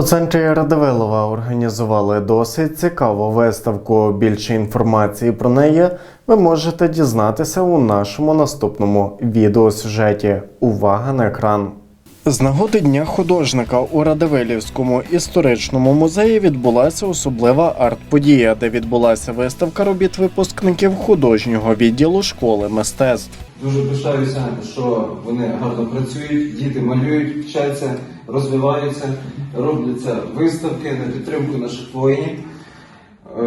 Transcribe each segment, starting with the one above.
У центрі Радивилова організували досить цікаву виставку. Більше інформації про неї ви можете дізнатися у нашому наступному відеосюжеті. Увага на екран! З нагоди Дня художника у Радивилівському історичному музеї відбулася особлива арт-подія, де відбулася виставка робіт випускників художнього відділу школи мистецтв. Дуже пишаюся, що вони гарно працюють, діти малюють, вчаться, розвиваються, робляться виставки на підтримку наших воїнів. Е,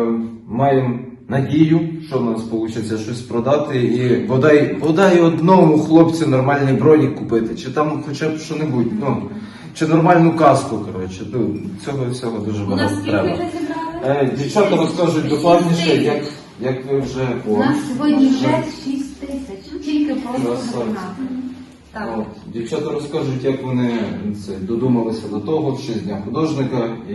Маємо надію, що в нас вийде щось продати і бодай, бодай одному хлопцю нормальний бронік купити, чи там хоча б що-небудь, ну, чи нормальну каску, коротше. Ну, цього всього дуже У нас багато скільки треба. зібрали? Е, Дівчата розкажуть докладніше, як, як ви вже. У нас сьогодні вже- вже 6 тисяч, тільки просто Красавці. Так. От, Дівчата розкажуть, як вони це, додумалися до того, в з дня художника і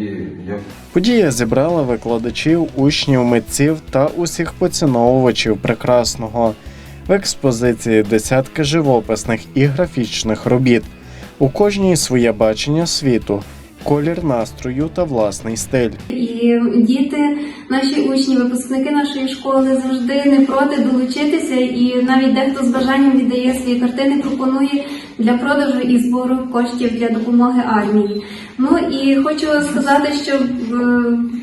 як Подія зібрала викладачів, учнів, митців та усіх поціновувачів прекрасного. В експозиції десятки живописних і графічних робіт. У кожній своє бачення світу, колір настрою та власний стиль. І діти, наші учні, випускники нашої школи завжди не проти долучитися, і навіть дехто з бажанням віддає свої картини, пропонує для продажу і збору коштів для допомоги армії. Ну і хочу сказати, що е,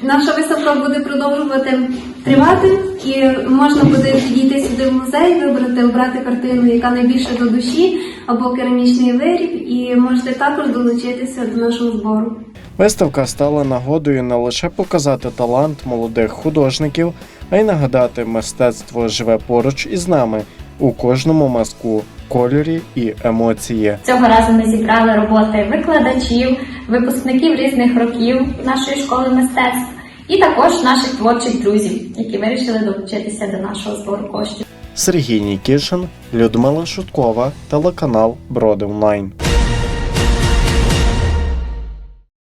наша виставка буде продовжувати тривати, і можна буде підійти сюди в музей, вибрати, обрати картину, яка найбільше до душі, або керамічний виріб, і можете також долучитися до нашого збору. Виставка стала нагодою не лише показати талант молодих художників, а й нагадати, мистецтво живе поруч із нами у кожному мазку, кольорі і емоції. Цього разу ми зібрали роботи викладачів, випускників різних років нашої школи мистецтв і також наших творчих друзів, які вирішили долучитися до нашого збору коштів. Сергій Нікішин, Людмила Шуткова, телеканал Броди Онлайн.